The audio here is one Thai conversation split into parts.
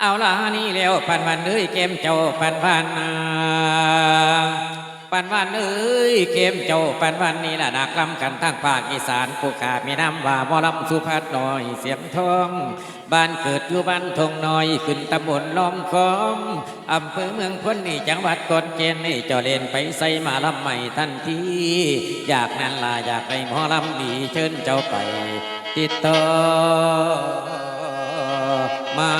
เอาละนี่แล้วปันวันเอ้ยเกมเจ้าปันวันนา ปันวันเอ้ยเกมเจ้าปันวันนี่ละนักลำกันทั้งภาคอีสานผู้ขามีน้ำว่ามอลำสุภัดน้อยเสียงทอง บ้านเกิดอยู่บ้านทงน้อยขึ้นตำบลล้อมคอมอำเภอเมืองพ้นนี่จังหวัดกอนเกณฑ์นี่เจ้าเล่นไปใส่มาลำใหม่ทันทีอยากนั้นล่ะอยากให้หมอลำดีเชิญเจ้าไป ติดต่อมา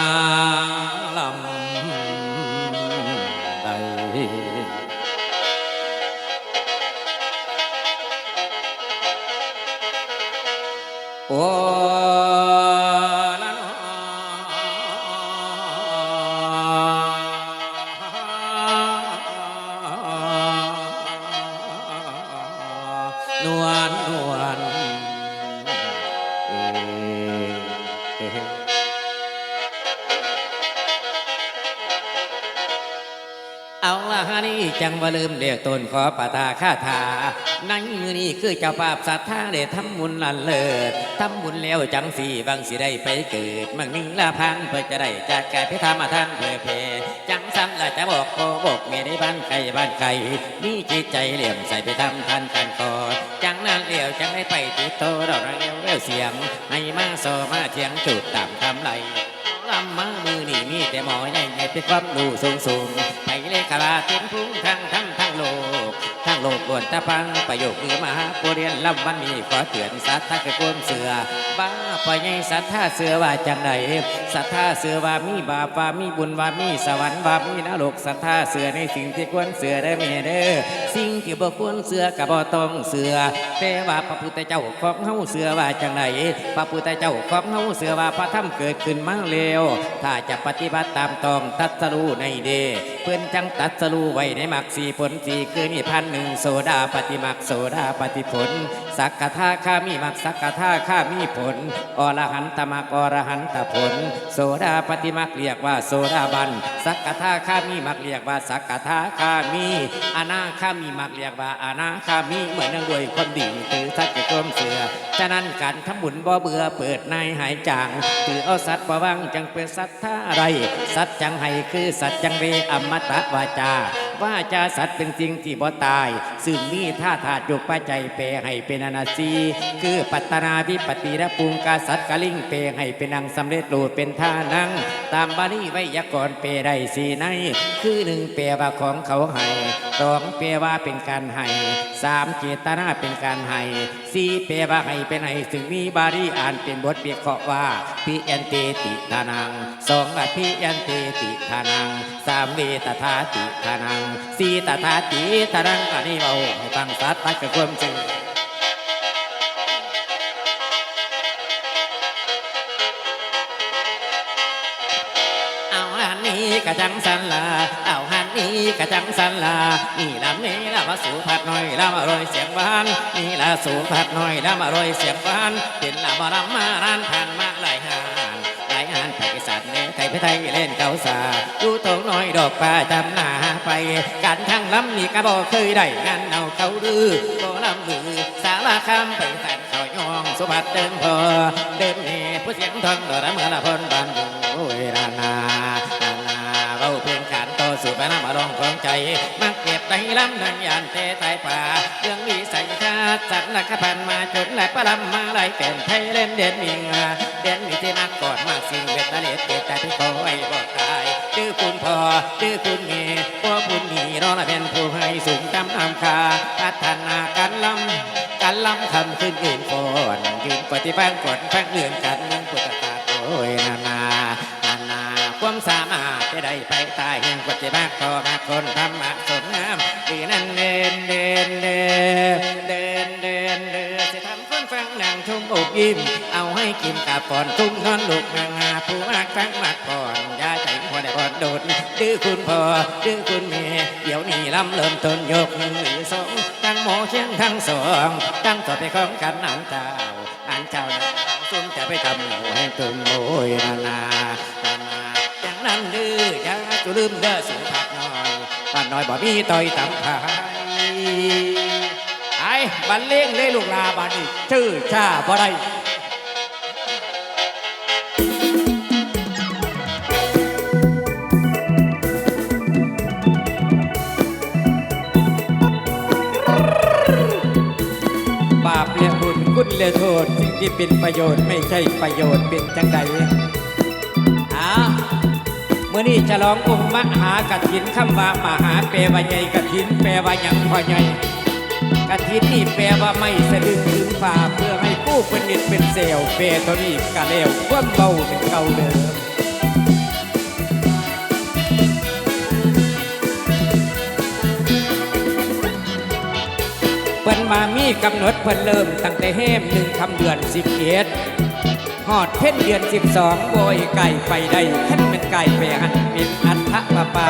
นวลนวลเอาละฮะนี่จังว่าลืมเรียกตนขอปะทาคาถาในมือนี้คือเจ้าภาพศรัทธาได้ทำบุญลันเลิศทำบุญแล้วจังสีบางสิได้ไปเกิดมังนิ่งละพันเพื่อจะได้จากกายพิธามาทานเพื่อเพจังซ้ำละจะบอกโคบอกเมียในบ้านไก่บ้านไก่มีจิตใจเหลี่ยมใส่ไปทำทันกันก่อางเดียวจังได้ไปติดโตดอกระเร็วเร็วเสียงให้มาโซมาเทียงจุดตามคำไหลลำมามือนี่มีแต่หมอใหญ่ใหญ่เป็นความรู้สูงสูงไปเลขลาเต็มพุงทั้งทั้งทั้งโลกทั้งโลกบวนตะพังประโยคมือมหาปุเรียนลำวันนี้ขอเตือนสัตว์ทักกวนเสือบ้าปอยให้สัท่าเสือว่าจังใดสัท่าเสือว่ามีบาปว่ามีบุญว่ามีสวรรค์ว่ามีนรกสัท่าเสือในสิ่งที่ควรเสือได้เมเด้อสิ่งที่บ่ควรเสือกับบ่ต้องเสือแต่ว่าพระพุทธเจ้าของเฮาเสือว่าจังใดพระพุทธเจ้าของเฮาเสือว่าพระธรรมเกิดขึ้นมาแล้วถ้าจะปฏิบัติตามต้องตัดสรู้ในเดเพื่อนจังตัดสรู้ไว้ในมักสีผลสีคือนิพพันธ์หนึ่งโสดาปฏิมักโสดาปฏิผลสักกะทาข้ามีมักสักกะทาข้ามีผลอรหันตมักอรหันตผล โสดาปฏิมักเรียกว่าโสดาบัน สักกะทาข้ามีมักเรียกว่าสักกะทาข้ามีอนาข้ามีมักเรียกว่าอนาข้ามีเหมือนนังรวยคนดีถือสักกะกลมเสือฉะนั้นการทำบุญบ่เบื่อเปิดในหายจางถือเอาสัตว์ประวังจังเป็นสัตว์ท่าอะไร สัตว์จังให้คือสัตว์จังเรอมตะวาจา ว่าจาสัตว์เป็นสิ่งที่บ่ตาย ซึ่งมีท่าธาตุยกปัจจัยเปรให้เป็นอนาซีคือปัตตนาวิปติระปุงกาสัตว์กะลิงเปรให้เป็นนางสำเร็จรูปเป็นท่านัง ตามบาลีไวยากรเปรได้สีใน คือหนึ่งเปรว่าของเขาให้สองเปรว่าเป็นการให้สามเจตนาเป็นการให้สี่เปรว่าให้เป็นให้ซึ่งมีบาลีอ่านเป็นบทเปียกาะว่าพิยันเตติทานังสองอภิยันเตติทานังสามเวตถาติทานังสี่ตาติทานังอันนี้เอาให้ฟังสัตว์ตัดกับความจริงเอาหันนี้กะจังสันลาเอาหันนี้กะจังสันลา นี่ลำนี้ละมาสู่ผัดหน่อยละมาอร่อยเสียงหวาน นี่ละสู่ผัดหน่อยละมาอร่อยเสียงหวานเป็นละมาลำมารานผ่านมา ไทยเล่นเกาสาดูตรงน้อยดอกป่าจำหน้าไป การทั้งลำนี่กะบอกเคยได้งานเอาเขาดื้อบ่ลำลือสารคำไปแฟนเขายองสุภัดเดิมพอเดิมนี่ผู้เสียงทองดอกเมื่อละพนบานอยู่โอ้ยรานานานาเว้าเพียงขันต่อสู่ไปน้ำอารมณ์ของใจ มักเก็บในลำนังยานเตตายป่า เรื่องวิสัยทัศน์สัตว์นักพันมาจนแหละประลำมาไหลเป็นไทยเล่นเด่นมิงา เด่นมีที่นักกอดมากสิ่งเวทตะเลดเกตแต่ที่ขอไว้บอกตายดื้อคุณพ่อดื้อคุณเมีพ่อบุญมีรอละเป็นผู้ให้สูงกำอำคาพัฒนาการลำการลำคำขึ้นยืนก่อนยืนปฏิบัติกดฟังเรื่องการเมืองพุทธศาตร์โอ้ยนานานานาความสามารถจะได้ไปตายแห่งปฏิบัติต่อมาคนธรรมะสน ฟังนางอกยิ้มเอาให้กินกับก่อนทุ่งนอนลูกนางาผู้มากฟังมากก่อนยาใจพอได้พอโดดดื้อคุณพ่อดื้อคุณแม่เดี๋ยวนี้ลำเริ่มต้นยกหนึ่งหรือสองทั้งหมอเชียงทั้งสองตั้งต่อไปของกันอันเจ้าอันเจ้านะซุ่มจะไปทำหนูให้ตึงโอยนานานานาอย่างนั้นดื้อยาจุลืมเด้อสุภาพน้อยป้าน้อยบ่มีต่อยตำพาย บันเลงเลยลูกลาบาดนี่ชื่อชาบ่ได้บาปและบุญคุณและโทษสิ่งที่เป็นประโยชน์ไม่ใช่ประโยชน์เป็นจังใดอ้าเมื่อนี้จะร้ององค์มหากฐินคำว่า มหาแปลว่าใหญ่กฐินแปลว่ายังพอใหญ่ กฐินี่แปลว่าไม่สะดึงถึงฝ่าเพื่อให้ผู้เป็นนิดเป็นเซลล์แปลตัวนี้กะเลวความเบาเป็นเก่าเดิมเพิ่นมามีกำหนดเพิ่นเริ่มตั้งแต่แห้มหนึ่งคำเดือนสิบเอ็ดหอดเพ่นเดือนสิบสองโบยไก่ไปได้ขั้นเป็นไก่ไปหันเป็นอัฐปาปา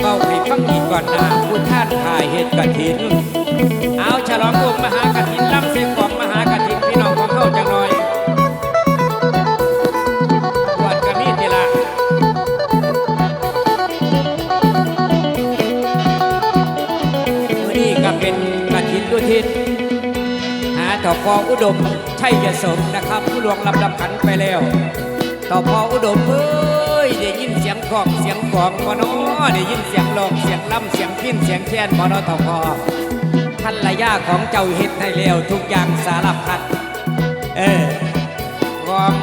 เบาให้ฟังอีกก่อนหน้าผู้ท่านถ่ายเหตุกฐิน เอาฉลององค์มหากฐินรับเส้นของมหากฐินพี่น้องของเข้าจังหน่อยวดกระมีดทีละนี้ก็เป็นกฐินดุทินหาต่อพออุดมชัยสมนะครับ ผู้หลวงลำดับขันไปแล้ว ต่อพออุดมเอ้ยได้ยินเสียงกองเสียงกองบ่นอได้ยินเสียงลองเสียงล่ำเสียงพินเสียงแค้นบ่นอต่อพอ ท่านระยาของเจ้าเฮ็ดให้แล้วทุกอย่างสารพัด เออกอง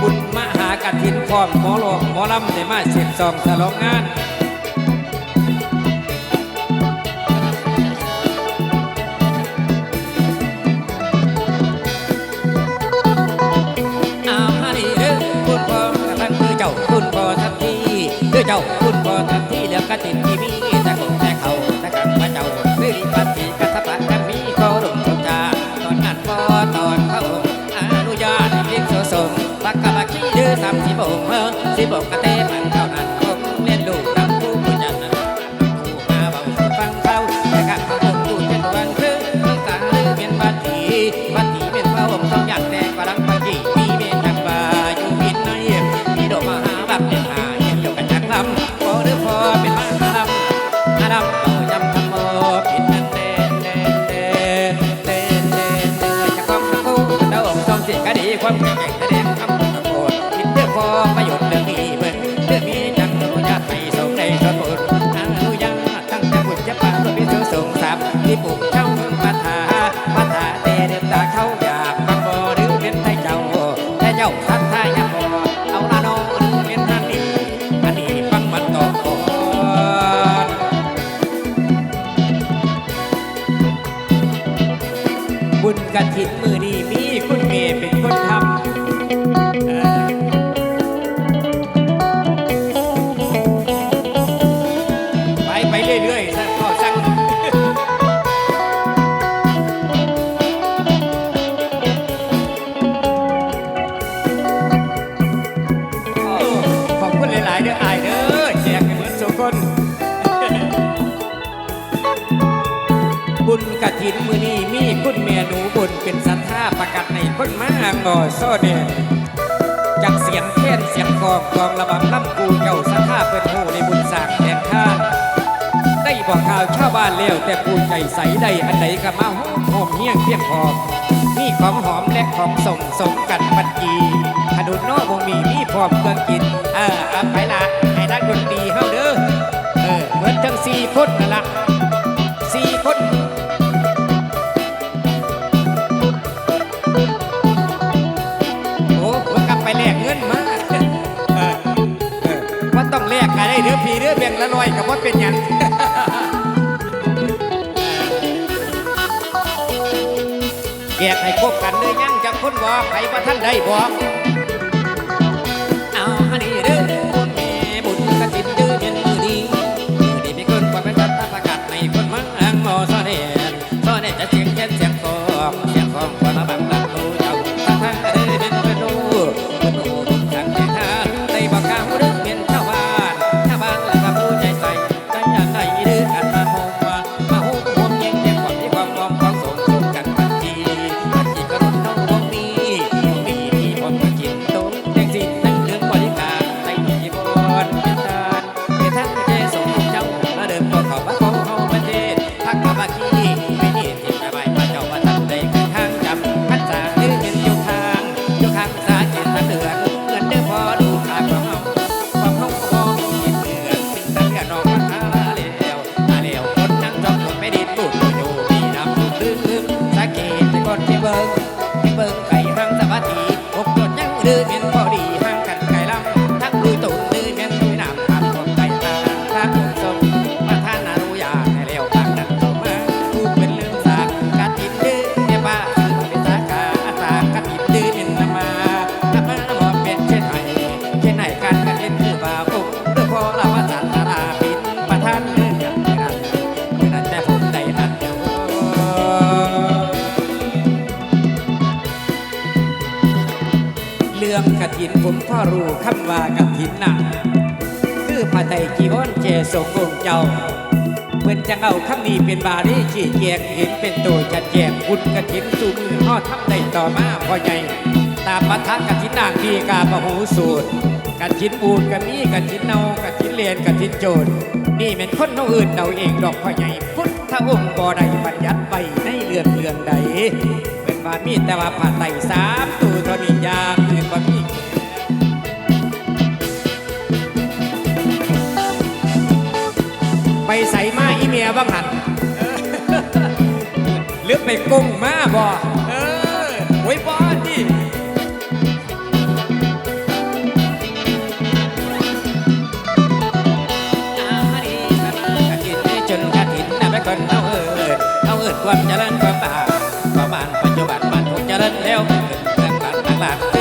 บุญมหากฐินพร้อมหมอหลวงหมอลำได้มาเสร็จสองสลองงานอามาดีเด้อคุณพ่อกำลังคือเจ้าคุณพ่อทักทีเด้อเจ้า แต่ปูใจใสใดอันใดก็มาหอมหอมเฮี้ยงเพียงพอมีของหอมและของส่งสมกันปัจจีขนุนนอกวงมีมีพร้อมเครื่องกิน เออเอาไปละให้นักดนตรีเฮาเด้อเออเหมือนทั้งสี่คนนั่นละสี่คนโอ้มันกลับไปแลกเงินมาเออเออว่าต้องแลกกันได้เดือพีเดือแบ่งละร้อยกับว่าเป็นหยัง กให้คบกันเลยยังจะคนบอกใครว่าท่านได้บอก ฝุ่นพ่อรู้คำว่ากับถินหนักคือผ้าไตรจีวนเจสงองเจ้าเมื่อจะเอาคำนี้เป็นบาลีชี้เแจงเห็นเป็นตัวจัดแยกบุญกระถินสู่มือห่อทำได้ต่อมาพ่อใหญ่ตามมาทักกระถินนางดีกาประหูสูตรกระถินบูดกระมีกระถินเนากระถินเลียนกระถินโจรนี่เป็นคนนอื่นเราเองดอกพ่อใหญ่พุทธองค์บ่ได้บัญญัติไปในเรื่องเรื่องใดเป็นบามีแต่ว่าผ่าไต่สามตัวเท่านี้ยามเื่นบ่ ไปใส่มาอีเมียบ้างหันเลือกไปกุ้งมาบ่เออไว้บ้านดิคนเอาเอิดเอาเอิดความเจริญความบาความบ้านปัจจุบันบ้านทุกเจริญแล้วเกิดเกิดบ้านหลัก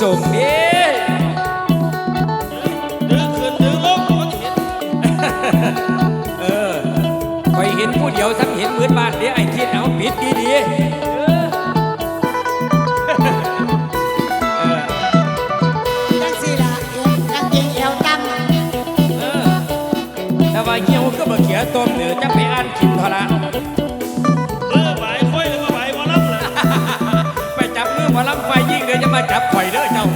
สมเด้ดึงขึ้นดึงลงก็เห็นเออคอยเห็นผู้เดียวซ้ำเห็นเหมือนบานเด้ไอ้คิดเอาปิดดีๆตัวเขียตมเหนือจะไปอ่านกินทละ เดี๋ยวจะมาจับข่อยเด้อเจ้า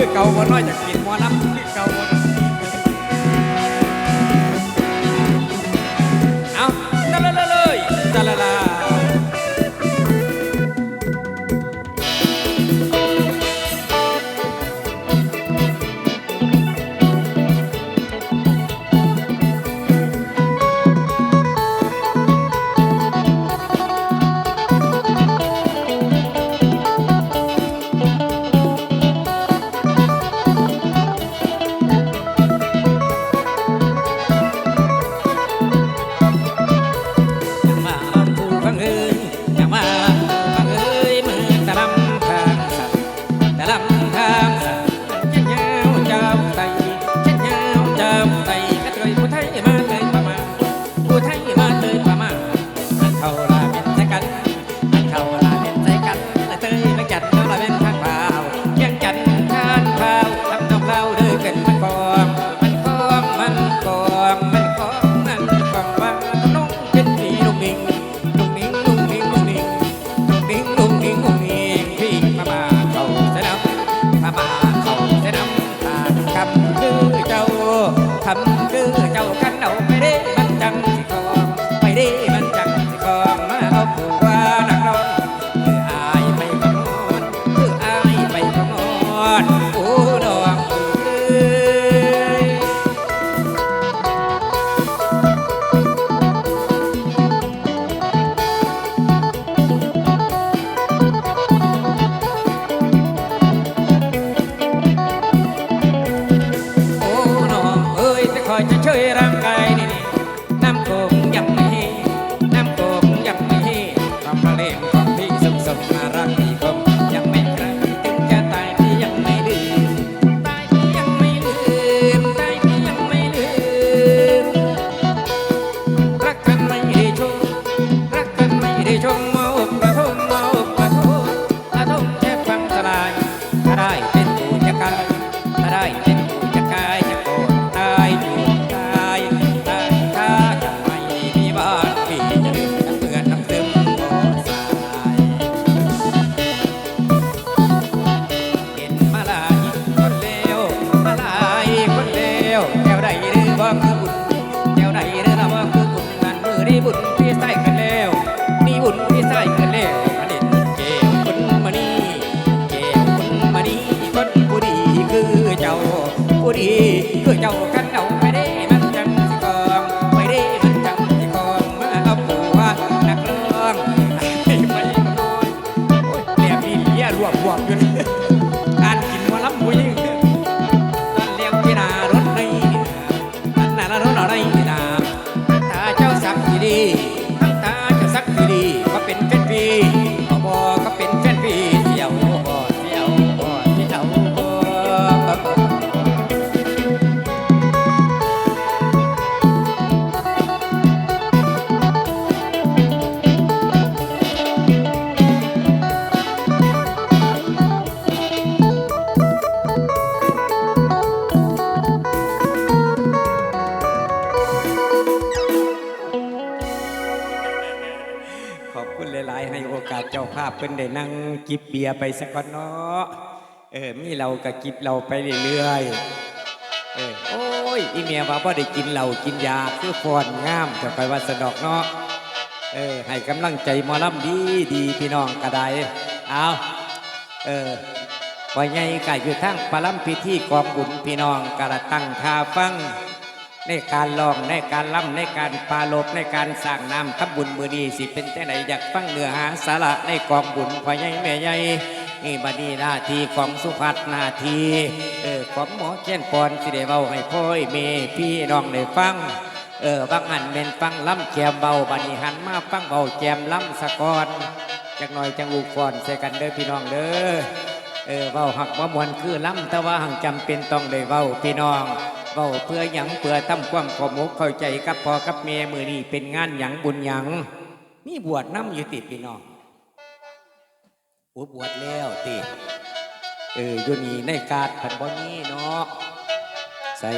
คือเก่าบ่น้อยจากกินหมอลำคือเก่าบ่ Cười nhau, căn ống หลาย ๆ ให้โอกาสเจ้าภาพเพิ่นได้นั่งจิบเบียร์ไปสักก่อนเนาะเออมีเราก็จิบเราไปเรื่อยๆเออโอ้ยอีเมียว่าบ่ได้กินเหล้ากินยาคือฟอนงามจะไปว่าสนอกเนาะเออให้กำลังใจมอลำดีดีพี่น้องก็ไดเอาเออว่าไงก็อยู่ทั้งปลัมพิธีกองบุญพี่น้องกระตั้งท่าฟัง ในการลองในการล่ำในการปาลบในการสร้างน้ำทับบุญมือดีสิเป็นแต่ไหนอยากฟังเนื้อหาสาระในกองบุญพ่อใหญ่แม่ใหญ่นี่บัดนี้หน้าที่ของสุภัทหน้าทีเออของหมอแค้นปอนสิได้เบาให้พ่อยเมพี่น้องได้ฟังเออบางหันเป็นฟังล่ำแจมเบาบัดนี้หันมาฟังเบาแจมล่ำสะกอนจักหน่อยจังลูกฟอนใส่กันเด้อพี่น้องเด้อเออเว้าหักว่ามวนคือล้ำแต่ว่าหังจำเป็นต้องได้เว้าพี่น้อง เว้าเพื่อหยังเพื่อทำความขอมกเข้าใจกับพ่อกับเมียมือนี้เป็นงานหยังบุญหยังมีบวชน้ำอยู่ติดพี่น้องอ้บวชแล้วติเอออยู่นี่ในกาดผันบ่นี้เนาะใส่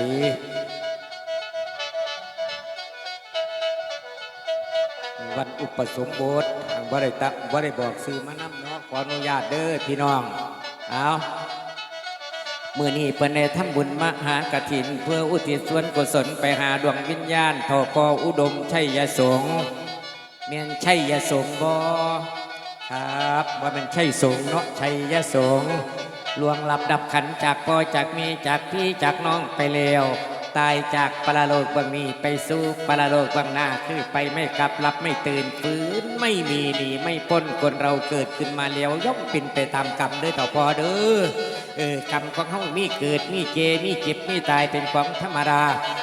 วันอุปสมบททางบ่ได้ตะบ่ไดบอกซื้อมานำเนาะขออนุญาตเด้อพี่น้อง เอา มื่อนี้เปิ้นได้ทำบุญมหากฐิน เพื่ออุทิศส่วนกุศลไปหาดวงวิญญาณทอพออุดมชัยยสงเมียนชัยยสงบอครับว่ามันชัยสงเนาะชัยยสงลวงหลับดับขันจากพ่อจากมีจากพี่จากน้องไปแล้วตายจากปรโลกบางนี้ไปสู่ปรโลกบางหน้าคือไปไม่กลับหลับไม่ตื่นฟื้นไม่มีหนีไม่พ้นคนเราเกิดขึ้นมาแล้วย่อมเป็นไปตามกรรมเด้อต่อพอเด้อ เออกรรมของเฮามีเกิดมีเกมีเจ็บมีตายเป็นของธรรมดา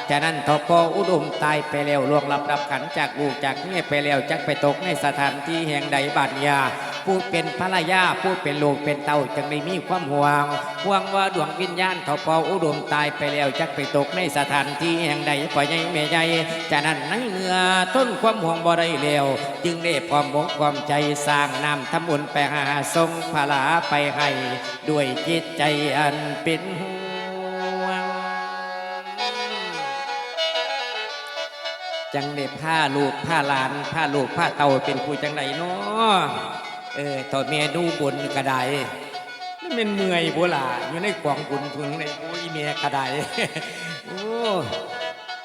ฉะนั้นทพออุดมตายไปแล้วลวงลับดับขันจากลูกจากเมียไปแล้วจักไปตกในสถานที่แห่งใดบาดยา ผู้เป็นภรรยาผู้เป็นลูกเป็นเต้าจึงได้มีความห่วงห่วงว่าดวงวิญญาณทพออุดมตายไปแล้วจักไปตกในสถานที่แห่งใดปล่อยใหญ่แม่ใหญ่ฉะนั้นในเมื่อต้นความห่วงบ่ได้แล้วจึงได้พร้อมบกความใจสร้างนำทำบุญไปหาทรงพลาไปให้ด้วยจิตใจอันเป็นห่วงจังเด็ผ้าลูกผ้าหลานผ้าลูกผ้าเต่าเป็นผู้จังไหนเนาะ เออตอนเมียดูบนกระไดนี่เป็นเมื่อยบัวล่ะอยู่ในกล่องบุญพึงในโอ้ยเมียกระไดโอ้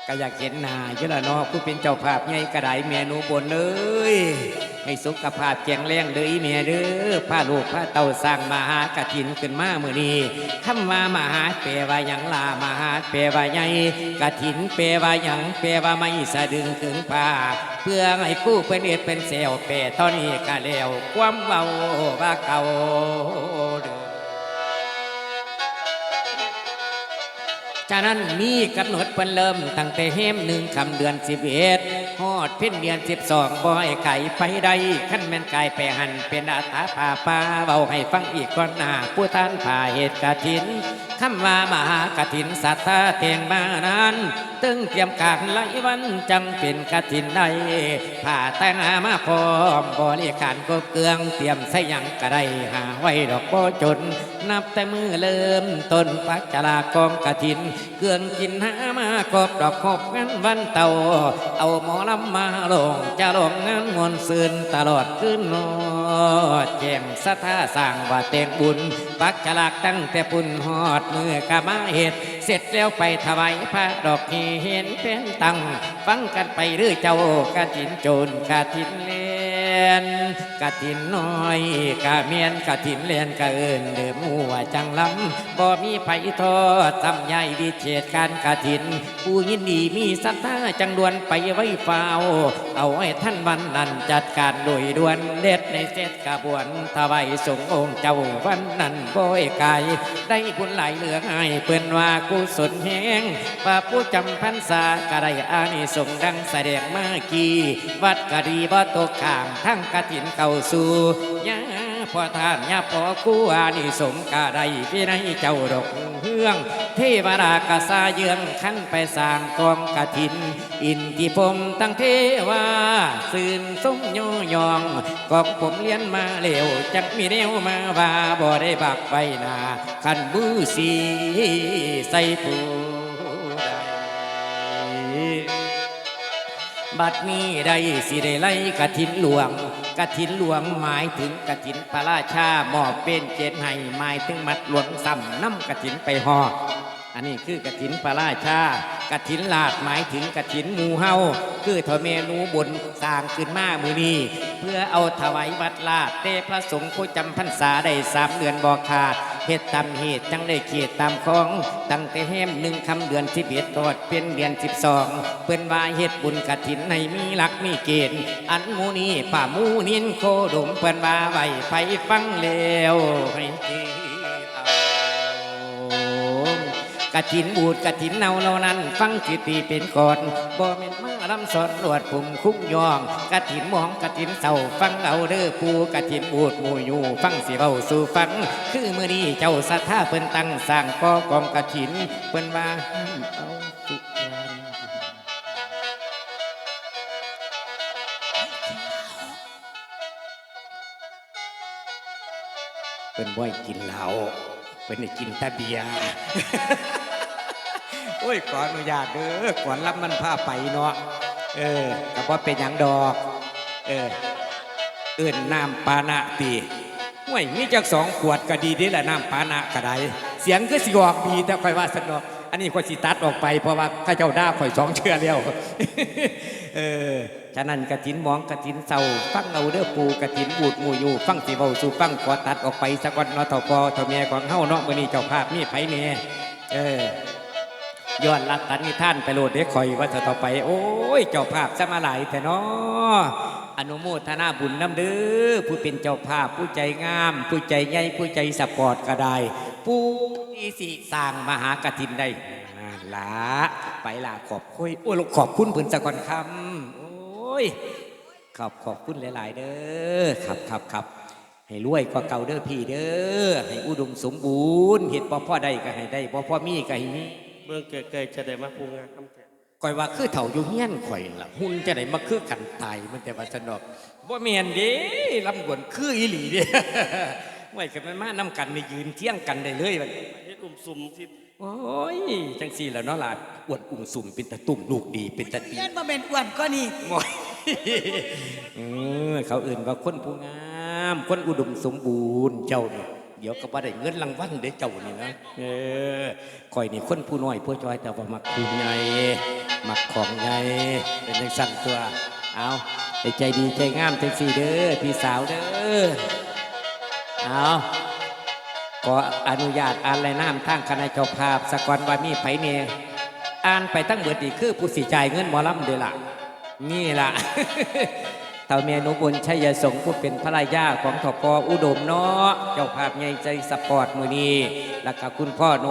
ก็อยากเห็นหน้าอยู่ละเนาะผู้เป็นเจ้าภาพไงกระไดเมียหนูบนเลยให้สุขภาพแข็งแรงเด้ออีเมียเด้อผ้าลูกผ้าเต่าสร้างมหากฐินขึ้นมาเมื่อนี้คำว่ามหาแปลว่ายังลามหาแปลว่าใหญ่กฐินแปลว่ายังแปลว่าไม่สะดึงถึงผ้าเพื่อให้กู้เป็นเอ็ดเป็นเซลเปตอนนี้ก็แล้วความเบาว่าเก่าเด้อ ฉะนั้นมีกำหนดเปิ่นเริ่มตั้งแต่เฮมหนึ่งคำเดือนสิบเอ็ดฮอดเพ็ญเดือนสิบสองบ่อยไก่ไปใดขั้นแม่นกายไปหันเป็นอาตาผ่าป่าเบาให้ฟังอีกก่อนหน้าผู้ท่านผ่าเหตุกะทินคำว่ามหากฐินสัทธาเตียงมานานตึงเตรียมการไหลวันจำเป็นกฐินใดผ่าแต่งามาพร้อมบริการกบเกลืองเตรียมใส่ยังก็ไดหาไว้ดอกบ่จน นับแต่มือเริ่มต้นปักจลากองกะถินเครื่องกินหามาครบดอกครบงานวันเต่าเอาหมอลำมาลงจะลงงานมวนซืนตลอดคืนนอน ดแจ่มสะท่าสร้างว่าเตงบุญ ปักฉลากตั้งแต่ปุ่นหอดมือกะมาเหตุเสร็จแล้วไปถวายพระดอกที่เห็นเป็นตัง ฟังกันไปหรือเจ้ากะถินโจรกะถินเล นกะถินน้อยกะเมียนกะถินเลนกะเอินเดือมัวจังลำบ่มีไผทอดทำใหญ่วิเศษการกะถินผู้ยินดีมีศรัทธาจังดวนไปไว้เฝ้าเอาไว้ท่านวันนั้นจัดการโดยด่วนเด็ดในเสร็จกระบวนถวายสงองค์เจ้าวันนั้นบ่อยกายได้บุญหลายเหลือให้เปิ้นว่ากุศลแหงว่าผู้จำพรรษากะได้อานิสงดังแสดงมากีวัดกะดีบ่ตกข้ามทั้งกฐินเข้าสู่ยาพอทานยาพอกู้อานิสงส์กะได้พี่ในเจ้าดอกเฮืองเทวดากะสาเยืองขั้นไปสร้างกองกฐิน อินทิพมตั้งเทวาสื่นสมโยยองกองผมเลี้ยนมาเร็วจักมีแนวมาว่าบ่ได้บักไปนาขันมือสีใส่ผู บัดนี้ได้สิได้ไล่กระถินหลวงกระถินหลวงหมายถึงกระถินพระราชามอบเป็นเจนให้หมายถึงมัดหลวงซ้ำน้ำกระถินไปหอ อันนี้คือกระถินพระราชากระถินลาดหมายถึงกระถินหมูเฮาคือทอเมนูบนสร้างขึ้นมามือนี้เพื่อเอาถวายวัดลาดเตพระสงฆ์ผู้จำพรรษาได้สามเดือนบ่ขาดเหตุตามเหตุจังได้เขียดตามของ ตั้งแต่แฮมหนึ่งคำเดือนสิบเอ็ดตอดเป็นเดือนสิบสองเปิ้นว่าเฮ็ดบุญกฐินในมีหลักมีเกณฑ์อันมูนีป่ามูนินโคดมเปิ้นว่าไว้ไปฟังแล้วให้เกะถินบูดกะถินเนาเหล่านั้น ฟังจิตีเป็นก่อนบ่แม่นมาลำสอนลวดปุ่มคุ้มยองกะถินมองกะถินเศร้าฟังเอาเด้อปูกะถินบูดมูอยู่ฟังสิเว้าสู่ฟัง คือมือนี้เจ้าศรัทธาเพิ่นตั้งสร้างก่อกองกะถินเพิ่นว่าเอาสุรานเพิ่นบ่ให้กินเหล้าเพิ่นให้กินต่เบียร์ โอ้ยขออนุญาตเด้อก่อนรับมันพาไปเนาะเออก็บ่เป็นหยังดอก เออเอื่นน้ำปานะตีห่วยมีจักสองขวดก็ดีเด้ละน้ำปานะก็ได้เสียงก็สิออกดีแต่ค่อยว่าสนอกอันนี้ค่อยสิตัดออกไปเพราะว่าข้าเจ้าด่าข่อยสองเชื่อแล้วเออฉะนั้นกระถินมองกระถินเศร้าฟังเอาเด้อปูกระถินบูดหมูอยู่ ฟังสิเว้าสู่ฟังขอตัดออกไปสักวันเนาะทพทแม่ของเฮาเนาะมื้อนี้เจ้าภาพมีไผแน่เออ ย้อนรักกันนิท่านไปโลดเด็กคอยว่าจะต่อไป โอ้ย เจ้าภาพจะมาหลายแต่น้ออนุโมทนาบุญน้ำเด้อผู้เป็นเจ้าภาพผู้ใจงาม ผู้ใจใหญ่ผู้ใจสปอร์ตก็ได้ผู้ที่สิสร้างมหากฐินได้นั่นละไปละขอบคุยโอ้ยขอบคุณเพิ่นสะกอนคำโอ้ยขอบขอบคุณหลาย ๆ เด้อครับครับครับให้รวยกว่าเก่าเด้อพี่เด้อให้อุดมสมบูรณ์เห็ดบ่พ่อได้ก็ให้ได้บ่พ่อมีก็ให้มี เมืองเกิดๆจะได้มาปรุงงานคำแท้ก่อยว่าคือเถ่าอยู่เฮียนข่อยล่ะหุ่นจะได้มาคือกันตายมันแต่ว่าสนอกบ่แม่นเด้ลำบวนคืออีหลีเด้ไว้กันมันมานํกันนี่ยืนเที่ยงกันได้เลยบัดเฮ็ดอุ่มซุ่มที่โอ้ยจังซี่แหล้วเนาะล่ะอวดอุ้มสุ่มเป็นตะตุ่มลูกดีเป็นตะตีเงินบ่เป็นอ้วนก็นี่หมอยเออเขาเอื่นว่าคนผู้งาม คนอุดมสมบูรณ์เจ้านี่ เดี๋ยวก็บ่ได้เงินรางวัลเด้เจ้านี่นะเออข่อยนี่คนผู้น้อยผู้จอยแต่ว่ามักคุณใหญ่มักของใหญ่เป็นจังสั่นตัวเอาให้ใจดีใจงามจังสี่เด้อพี่สาวเด้อเอาขออนุญาตอ่านรายนามทางคณะเจ้าภาพสกอนว่ามีไผเนี่ยอ่านไปตั้งเบิดนี่คือผู้สิจ่ายเงินหมอลำเด้อล่ะนี่ล่ะ เต่าเมียนุบุญชัยสงผู้เป็นภรรยาของทพอุดมเนาะเจ้าภาพใหญ่ใจสปอร์ตมือนี้แล้วก็คุณพ่อโน